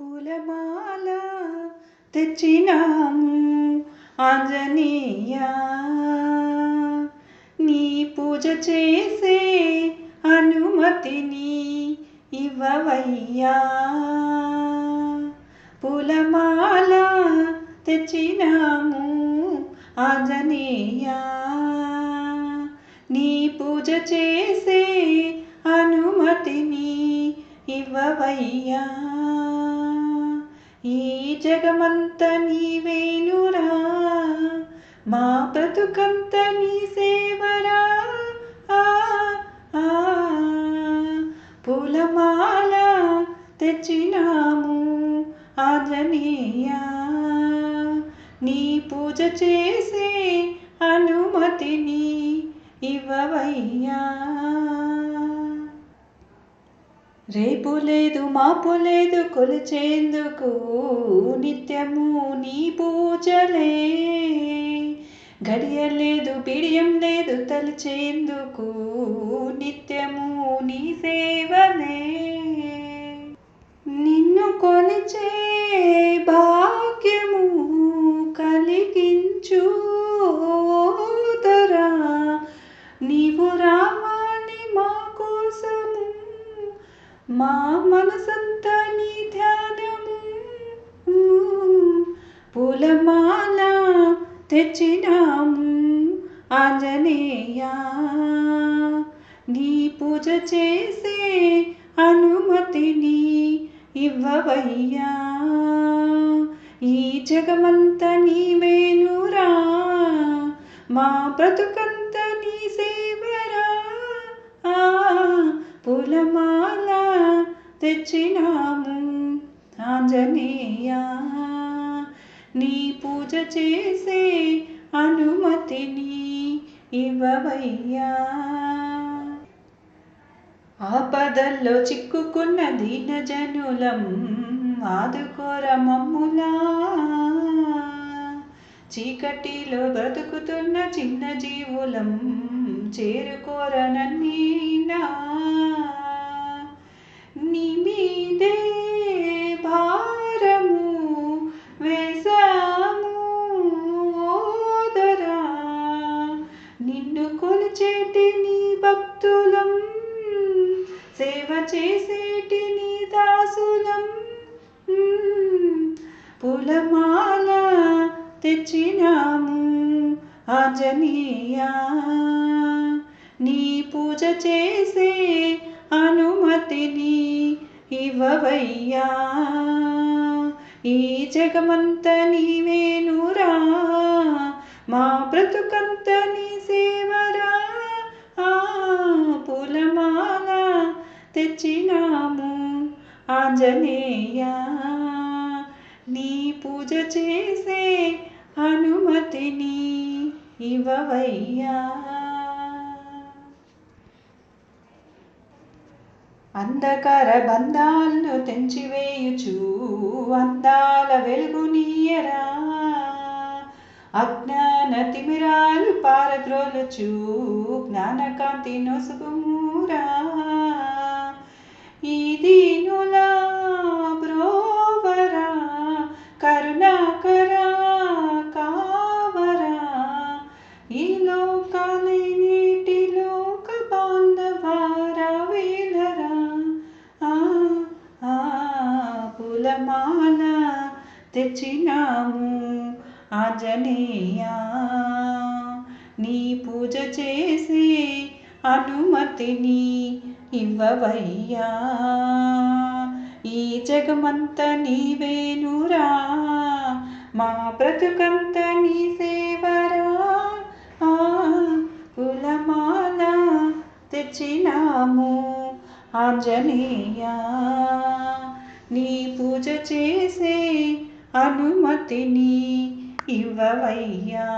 పూలమాల తెచ్చినాము ఆంజనేయ. నీ పూజ చేసే అనుమతిని ఇవ్వవయ్యా. పూలమాల తెచ్చినాము ఆంజనేయ. నీ పూజ చేసే అనుమతిని ఇవ్వవయ్యా. జగమంత నీవేనురా మా బ్రతుకంత నీ సేవరా ఆ, ఆ, పూలమాల తెచ్చినాము ఆంజనేయ నీ పూజ చేసే అనుమతిని ఇవ్వవయ్యా. రేపు లేదు మాపు లేదు కొలిచేందుకు నిత్యము నీ పూజలే. గడియలేదు పిడియం బిడియం లేదు తలిచేందుకు మా మనసంతా నీ ధ్యానము. పూలమాల తెచ్చినాము. ఆంజనేయ నీ పూజ చేసే అనుమతిని ఇవ్వవయ్యా. ఈ జగమంత నీవేనురా మా బ్రతుకంత నీ సేవరా. ఆ తెచ్చినాము ఆంజనేయ. నీ పూజ చేసే అనుమతిని ఇవ్వవయ్యా. ఆపదల్లో చిక్కుకున్న దీనజనులం ఆదుకోర మమ్ములా. చీకటిలో బ్రతుకుతున్న చిన్న జీవులం చేరుకోర నిమిదే భారము వేసాము ఓదరా నిన్ను కొలిచేటి నీ భక్తులం సేవ చేసేటి నీ దాసులం. పూలమాల తెచ్చినాము ఆంజనేయ. నీ పూజ చేసే ఇవ్వవయ్యా ఈ జగమంత నీవేనురా మా బ్రతుకంత నీ సేవరా ఆ పూలమాల తెచ్చినాము ఆంజనేయ. నీ పూజ చేసే అనుమతిని ఇవ్వవయ్యా. అంధకార బంధాలను తెంచివేయుచు అందాల వెలుగునీయరా అజ్ఞాన తిమిరాలు పారద్రోలుచు జ్ఞానకాంతి నొసుగుము పూలమాల తెచ్చినాము ఆంజనేయా. నీ పూజ చేసి అనుమతిని ఇవ్వవయ్యా. ఈ జగమంత నీవేనురా మా బ్రతుకంత నీ సేవరా. ఆ కులమాల తెచ్చినాము ఆంజనేయ. నీ పూజ చేసే అనుమతిని ఇవ్వవయ్యా.